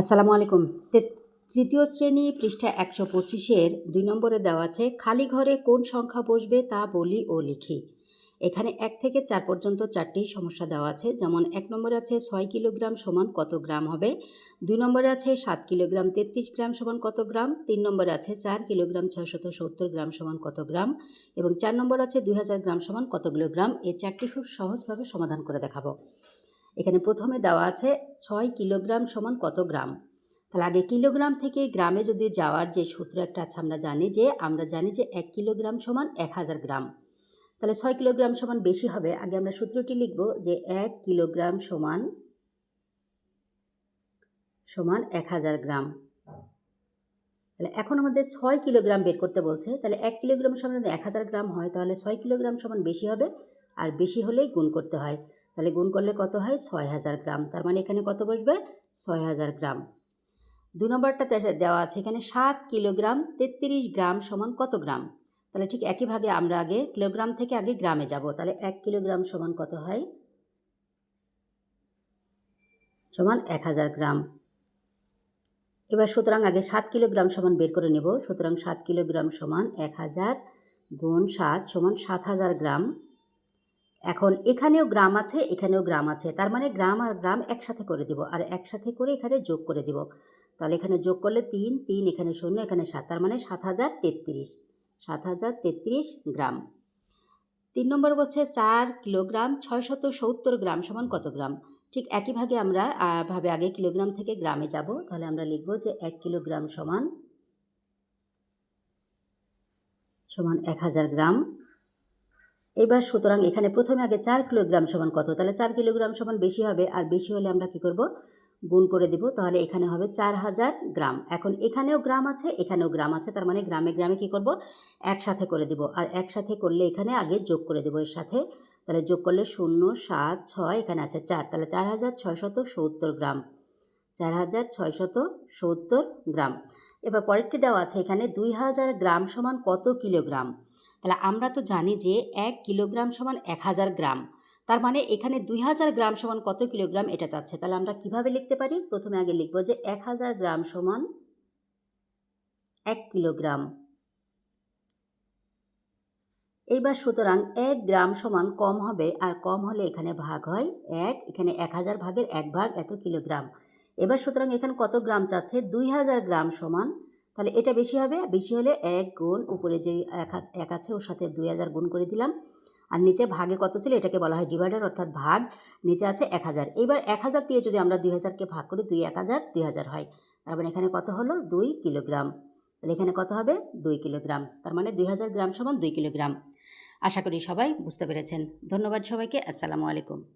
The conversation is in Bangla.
আসসালামু আলাইকুম। তৃতীয় শ্রেণি পৃষ্ঠা একশো পঁচিশের দুই নম্বরে দেওয়া আছে, খালি ঘরে কোন সংখ্যা বসবে তা বলি ও লিখি। এখানে এক থেকে চার পর্যন্ত চারটি সমস্যা দেওয়া আছে, যেমন এক নম্বরে আছে ছয় কিলোগ্রাম সমান কত গ্রাম হবে, দুই নম্বরে আছে সাত কিলোগ্রাম তেত্রিশ গ্রাম সমান কত গ্রাম, তিন নম্বরে আছে চার কিলোগ্রাম ছয়শত সত্তর গ্রাম সমান কত গ্রাম এবং চার নম্বর আছে দুই হাজার গ্রাম সমান কত কিলোগ্রাম। এই চারটি খুব সহজভাবে সমাধান করে দেখাবো। এখানে প্রথমে দেওয়া আছে ছয় কিলোগ্রাম সমান কত গ্রাম? তাহলে আগে কিলোগ্রাম থেকে গ্রামে যদি যাওয়ার যে সূত্র একটা আছে, আমরা জানি যে, আমরা জানি যে এক কিলোগ্রাম সমান এক হাজার গ্রাম। তাহলে ছয় কিলোগ্রাম সমান বেশি হবে, আগে আমরা সূত্রটি লিখব যে এক কিলোগ্রাম সমান সমান এক হাজার গ্রাম। তাহলে এখন আমাদের ছয় কিলোগ্রাম বের করতে বলছে, তাহলে এক কিলোগ্রাম সমান যদি এক হাজার গ্রাম হয়, তাহলে ছয় কিলোগ্রাম সমান বেশি হবে আর বেশি হলেই গুণ করতে হয়। তাহলে গুণ করলে কত হয়? ছয় হাজার গ্রাম। তার মানে এখানে কত বসবে? ছয় হাজার গ্রাম। দু নম্বরটাতে দেওয়া আছে এখানে সাত কিলোগ্রাম, তেত্রিশ গ্রাম সমান কত গ্রাম? তাহলে ঠিক একই ভাগে আমরা আগে কিলোগ্রাম থেকে আগে গ্রামে যাব। তাহলে এক কিলোগ্রাম সমান কত হয়? সমান এক হাজার গ্রাম। এবার সুতরাং আগে সাত কিলোগ্রাম সমান বের করে নেব। সুতরাং সাত কিলোগ্রাম সমান এক হাজার গুণ সাত সমান সাত হাজার গ্রাম। এখন এখানেও গ্রাম আছে, এখানেও গ্রাম আছে। তার মানে গ্রাম আর গ্রাম একসাথে করে দিব আর একসাথে করে এখানে যোগ করে দিব। তাহলে এখানে যোগ করলে তিন তিন এখানে শূন্য, এখানে সাত, তার মানে সাত হাজার তেত্রিশ। সাত হাজার তেত্রিশ গ্রাম। তিন নম্বর বলছে চার কিলোগ্রাম ছয়শত সত্তর গ্রাম সমান কত গ্রাম? ঠিক একই ভাগে আমরা ভাবে আগে কিলোগ্রাম থেকে গ্রামে যাব। তাহলে আমরা লিখব যে এক কিলোগ্রাম সমান সমান এক হাজার গ্রাম। এবার সুতরাং এখানে প্রথমে আগে চার কিলোগ্রাম সমান কত? তাহলে চার কিলোগ্রাম সমান বেশি হবে, আর বেশি হলে আমরা কি করব? গুণ করে দিব, তাহলে এখানে হবে চার হাজার গ্রাম। এখন এখানেও গ্রাম আছে, এখানেও গ্রাম আছে, তার মানে গ্রামে গ্রামে কি করব? একসাথে করে দিব, আর একসাথে করলে এখানে আগে যোগ করে দেবো এর সাথে। তাহলে যোগ করলে শূন্য, সাত, ছয়, এখানে আছে চার। তাহলে চার হাজার ছয়শত সত্তর গ্রাম। চার হাজার ছয়শত সত্তর গ্রাম। এবার পরেরটি দেওয়া আছে, এখানে দুই হাজার গ্রাম সমান কত কিলোগ্রাম? তাহলে আমরা তো জানি যে এক কিলোগ্রাম সমান এক হাজার গ্রাম। তার মানে এখানে দুই হাজার গ্রাম সমান কত কিলোগ্রাম এটা চাচ্ছে? তাহলে আমরা কীভাবে লিখতে পারি? প্রথমে আগে লিখব যে এক হাজার গ্রাম সমান এক কিলোগ্রাম। এইবার সুতরাং এক গ্রাম সমান কম হবে আর কম হলে এখানে ভাগ হয় এক, এখানে এক হাজার ভাগের এক ভাগ এত কিলোগ্রাম। এবার সুতরাং এখানে কত গ্রাম চাচ্ছে? দুই হাজার গ্রাম সমান তাহলে এটা বেশি হবে বেশি হলে এক গুণ উপরে যে এক আছে ওর সাথে দুই হাজার গুণ করে দিলাম। আর নিচে ভাগে কত ছিল এটাকে বলা হয় ডিভাইডার অর্থাৎ ভাগ। নিচে আছে এক হাজার। এইবার এক হাজার দিয়ে যদি আমরা দুই হাজারকে ভাগ করি, দুই এক হাজার, দুই হাজার হয়। তার মানে এখানে কত হলো? দুই কিলোগ্রাম। তাহলে এখানে কত হবে? দুই কিলোগ্রাম। তার মানে দুই হাজার গ্রাম সমান দুই কিলোগ্রাম। আশা করি সবাই বুঝতে পেরেছেন। ধন্যবাদ সবাইকে। আসসালামু আলাইকুম।